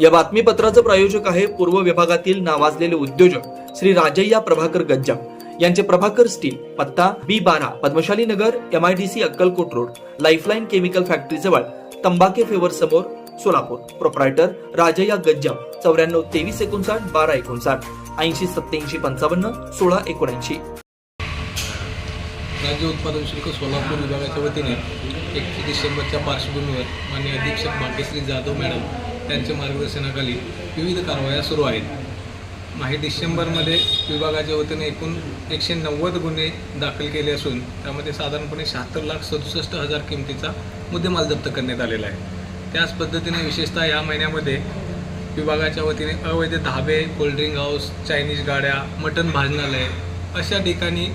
या बातमीपत्राचं प्रायोजक आहे पूर्व विभागातील नावाजलेले उद्योजक श्री राजय्या प्रभाकर गज्जा यांचे प्रभाकर स्टील पत्ता बी बारा Padmashali Nagar M I D C Akkalkot road lifeline chemical factory जवळ तंबाके फेवर समोर सोलापूर. प्रोप्रायटर राजय्या गज्जा चौऱ्याण्णव तेवीस एकोणसाठ बारा एकोणसाठ ऐंशी सत्याऐंशी पंचावन्न सोळा एकोणऐंशी. राज्य उत्पादन शुल्क सोलापूर विभागाच्या वतीने एकतीस डिसेंबरच्या पार्श्वभूमीवर माननीय अधीक्षक भाग्यश्री जाधव मॅडम त्यांच्या मार्गदर्शनाखाली विविध कारवाया सुरू आहेत. माहे डिसेंबरमध्ये विभागाच्या वतीने एकूण एकशे नव्वद गुन्हे दाखल केले असून त्यामध्ये साधारणपणे शहात्तर लाख सदुसष्ट हजार किमतीचा मुद्देमाल जप्त करण्यात आलेला आहे. त्याच पद्धतीने विशेषतः या महिन्यामध्ये विभागाच्या वतीने अवैध धाबे कोल्ड्रिंक हाऊस चायनीज गाड्या मटण भाजनालय अशा ठिकाणी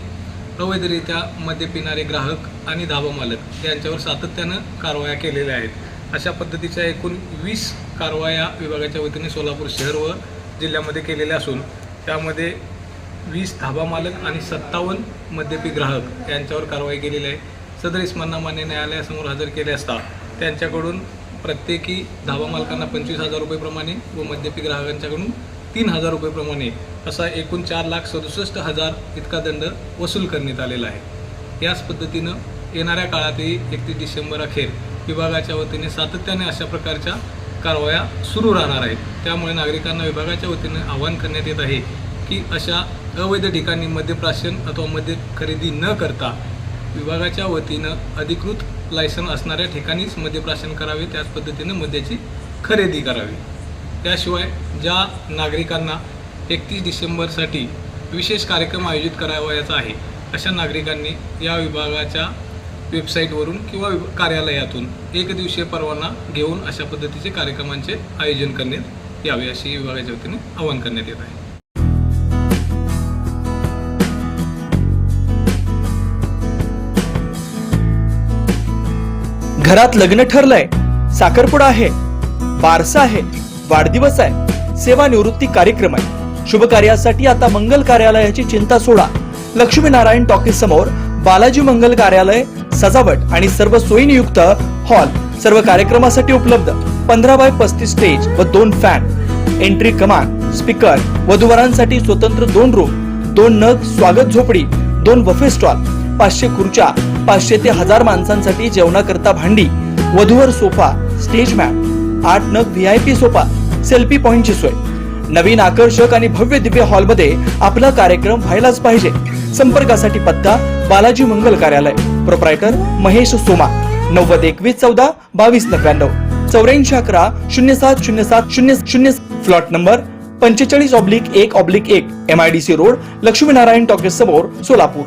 अवैधरित्या मद्य पिणारे ग्राहक आणि धाबा मालक यांच्यावर सातत्यानं कारवाया केलेल्या आहेत. अशा पद्धतीच्या एकूण वीस कारवाया विभागाच्या वतीने सोलापूर शहर व जिल्ह्यामध्ये केलेल्या असून त्यामध्ये वीस धाबा मालक आणि सत्तावन्न मद्यपी ग्राहक यांच्यावर कारवाई केलेली आहे. सदर इस्मांना मान्य न्यायालयासमोर हजर केले असता त्यांच्याकडून प्रत्येकी धाबा मालकांना पंचवीस हजार रुपयेप्रमाणे व मद्यपी ग्राहकांच्याकडून तीन हजार रुपयेप्रमाणे असा एकूण चार लाख सदुसष्ट हजार इतका दंड वसूल करण्यात आलेला आहे. याच पद्धतीनं येणाऱ्या काळातही एकतीस डिसेंबर अखेर विभागाच्या वतीने सातत्याने अशा प्रकारच्या कारवाया सुरू राहणार आहेत. त्यामुळे नागरिकांना विभागाच्या वतीने आवाहन करण्यात येत आहे की अशा अवैध ठिकाणी मद्यप्राशन अथवा मद्य खरेदी न करता विभागाच्या वतीनं अधिकृत लायसन असणाऱ्या ठिकाणीच मद्यप्राशन करावे त्याच पद्धतीनं मद्याची खरेदी करावी. त्याशिवाय ज्या नागरिकांना एकतीस डिसेंबरसाठी विशेष कार्यक्रम आयोजित करावयाचा आहे अशा नागरिकांनी या विभागाच्या वेबसाईटवरून किंवा कार्यालयातून एक दिवसीय परवाना घेऊन अशा पद्धतीचे कार्यक्रमांचे आयोजन करण्यात यावे अशी विभागाच्या वतीने आवाहन करण्यात येत आहे. घरात लग्न ठरलंय. साखरपुडा आहे. बारसा आहे. वाढदिवस आहे. सेवानिवृत्ती कार्यक्रम आहे. शुभ कार्यासाठी आता मंगल कार्यालयाची चिंता सोडा. लक्ष्मीनारायण टॉकीज समोर बालाजी मंगल कार्यालय सजावट आणि सर्व सोयीनियुक्त हॉल सर्व कार्यक्रमासाठी उपलब्ध. पंधरा बाय पस्तीस स्टेज व दोन फॅन. एंट्री कमान स्पीकर वधूवरांसाठी स्वतंत्र दोन रूम दोन नग स्वागत झोपडी दोन बफे स्टॉल पाचशे खुर्च्या पाचशे ते हजार माणसांसाठी जेवणाकरता भांडी वधूवर सोफा स्टेज मॅट आठ नग V I P sofa selfie पॉइंटची सोय. नवीन आकर्षक आणि भव्य दिव्य हॉलमध्ये आपला कार्यक्रम व्हायलाच पाहिजे. संपर्कासाठी पत्ता बालाजी मंगल कार्यालय. प्रोप्रायटर महेश सोमा. नव्वद एकवीस चौदा बावीस नव्याण्णव. चौऱ्याऐंशी अकरा शून्य सात शून्य सात शून्य शून्य फ्लॉट नंबर पंचेचाळीस ऑब्लिक एक ऑब्लिक एक M I D C road Laxminarayan talkies समोर सोलापूर.